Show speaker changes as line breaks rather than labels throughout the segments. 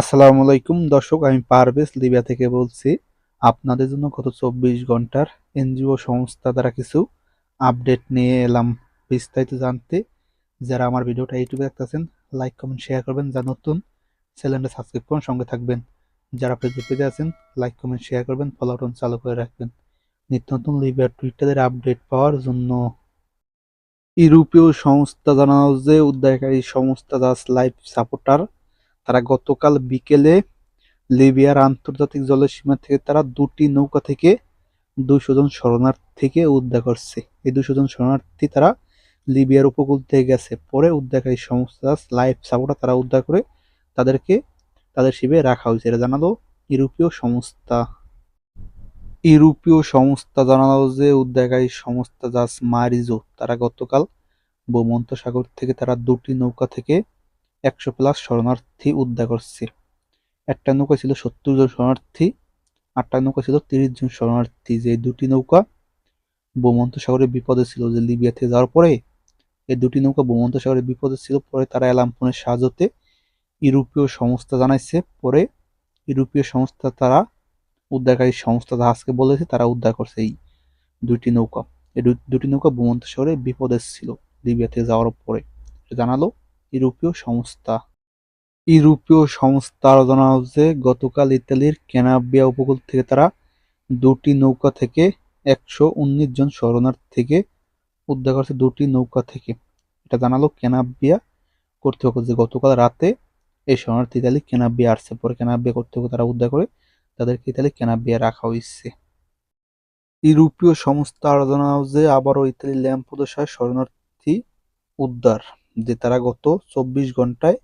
আসসালামু আলাইকুম দর্শক, আমি পারভেজ লিবিয়া থেকে বলছি। আপনাদের জন্য গত চব্বিশ ঘণ্টার এনজিও সংস্থা দ্বারা কিছু আপডেট নিয়ে এলাম। বিস্তারিত জানতে যারা আমার ভিডিওটা ইউটিউবে দেখতেছেন, লাইক, কমেন্ট, শেয়ার করবেন। যা নতুন, চ্যানেলটা সাবস্ক্রাইব করুন, সঙ্গে থাকবেন। যারা ফেসবুক পেজে আছেন, লাইক, কমেন্ট, শেয়ার করবেন ফলো চালু করে রাখবেন। নিত্য নতুন লিবিয়ার টুইটারের আপডেট পাওয়ার জন্য ইউরোপীয় সংস্থা জানানো যে, উদ্ধারকারী সংস্থা দাস লাইফ সাপোর্টার তারা গতকাল বিকেলে লিবিয়ার আন্তর্জাতিক জলের সীমা থেকে তারা দুটি নৌকা থেকে দুইশো জন শরণার্থীকে উদ্ধার করছে। এই দুইশো জন শরণার্থী তারা লিবিয়ার উপকূল থেকে গেছে। পরে উদ্ধারকারী সংস্থা লাইফ সাপোর্টার তারা উদ্ধার করে তাদেরকে, তাদের শিবিরে রাখা হয়েছে। এটা জানালো ইউরোপীয় সংস্থা। ইউরোপীয় সংস্থা জানালো যে উদ্ধারকারী সংস্থা জাস মারিজো, তারা গতকাল ভূমন্ত সাগর থেকে তারা দুটি নৌকা থেকে একশো প্লাস শরণার্থী উদ্ধার করছে। একটা নৌকা ছিল সত্তর জন শরণার্থী, আটটা নৌকা ছিল তিরিশ জন শরণার্থী। যে দুটি নৌকা ভূমন্ত সাগরে বিপদে ছিল যে লিবিয়া থেকে যাওয়ার পরে, এই দুটি নৌকা ভূমন্ত সাগরে বিপদে ছিল পরে তারা এলামপুনের সাহায্যতে ইউরোপীয় সংস্থা জানাইছে। পরে ইউরোপীয় সংস্থা তারা, উদ্ধারকারী সংস্থা জাহাজকে বলেছে তারা উদ্ধার করছে এই দুটি নৌকা। এই দুটি নৌকা ভূমন্ত সাগরে বিপদে ছিল লিবিয়া থেকে যাওয়ার পরে। জানালো ইউরোপীয় সংস্থা। ইউরোপীয় সংস্থা আরও জানালো যে গতকাল ইতালির ক্যানাবিয়া উপকূল থেকে তারা দুটি নৌকা থেকে একশো উনিশ জন শরণার্থীকে উদ্ধার করছে দুটি নৌকা থেকে। এটা জানালো ক্যানাবিয়া কর্তৃপক্ষ যে গতকাল রাতে এই শরণার্থী ইতালি ক্যানাবিয়া আসছে, পরে ক্যানাবিয়া কর্তৃপক্ষ তারা উদ্ধার করে তাদেরকে ইতালি ক্যানাবিয়া রাখা হয়েছে। ইউরোপীয় সংস্থা জানালো যে আবারও ইতালি ল্যাম্পোদোসায় শরণার্থী উদ্ধার। যে তারা গত চব্বিশ ঘন্টায়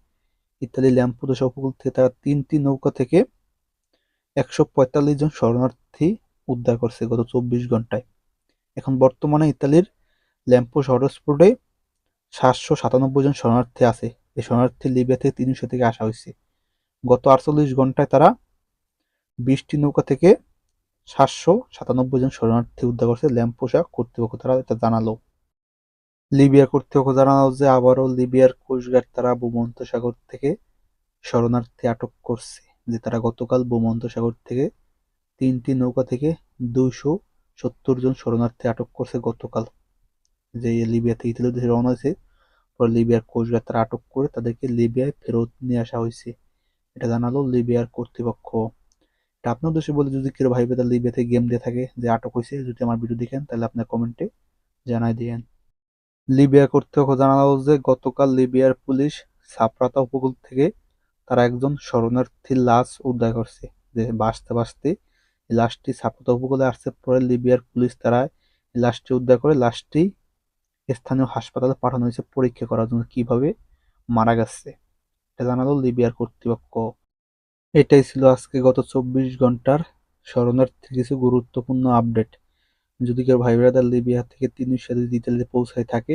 ইতালি ল্যাম্পোদোসা উপকূল থেকে তারা তিনটি নৌকা থেকে একশো পঁয়তাল্লিশ জন শরণার্থী উদ্ধার করছে গত চব্বিশ ঘন্টায়। এখন বর্তমানে ইতালির ল্যাম্পোস হটস্পটে সাতশো সাতানব্বই জন শরণার্থী আছে। এই শরণার্থী লিবিয়া থেকে তিনশো থেকে আসা হয়েছে। গত আটচল্লিশ ঘন্টায় তারা বিশটি নৌকা থেকে সাতশো সাতানব্বই জন শরণার্থী উদ্ধার করছে ল্যাম্পোসা কর্তৃপক্ষ। তারা এটা জানালো। লিবিয়া কর্তৃপক্ষ জানালো যে আবারও লিবিয়ার কোস্টগার্ড তারা ভূমন্ত সাগর থেকে শরণার্থী আটক করছে, যে তারা গতকাল ভূমন্ত সাগর থেকে তিনটি নৌকা থেকে দুইশো সত্তর জন শরণার্থী আটক করছে গতকাল। যে লিবিয়া থেকে ইতালির দেশে রওনা হয়েছে, পরে লিবিয়ার কোস্টগার্ড তারা আটক করে তাদেরকে লিবিয়ায় ফেরত নিয়ে আসা হয়েছে। এটা জানালো লিবিয়ার কর্তৃপক্ষ। এটা আপনার দেশে বলে যদি কেউ ভাইবে তার লিবিয়াতে গেম দিয়ে থাকে, যে আটক হয়েছে, যদি আমার ভিডিও দেখেন তাহলে আপনার কমেন্টে জানাই দিয়েন। লিবিয়া কর্তৃপক্ষ জানালো যে, গতকাল লিবিয়ার পুলিশ সাপ্রাতা উপকূল থেকে তারা একজন শরণার্থীর লাশ উদ্ধার করছে। যে, বাঁচতে বাঁচতে লাশটি সাপ্রাতা উপকূলে আসছে পরে লিবিয়ার পুলিশ তারা লাশটি উদ্ধার করে, লাশটি স্থানীয় হাসপাতালে পাঠানো হয়েছে পরীক্ষা করার জন্য কীভাবে মারা গেছে। এটা জানালো লিবিয়ার কর্তৃপক্ষ। এটাই ছিল আজকে গত চব্বিশ ঘণ্টার শরণার্থী কিছু গুরুত্বপূর্ণ আপডেট। যদি কেউ ভাই ব্রাদার লিবিয়া থেকে তিনি সাথে ইতালিতে পৌঁছায় থাকে,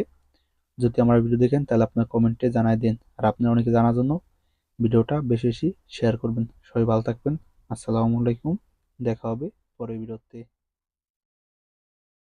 যদি আমার ভিডিও দেখেন, তাহলে আপনার কমেন্টে জানাই দিন। আর আপনার অনেকে জানার জন্য ভিডিওটা বেশি বেশি শেয়ার করবেন। সবাই ভালো থাকবেন। আসসালামু আলাইকুম। দেখা হবে পরের ভিডিওতে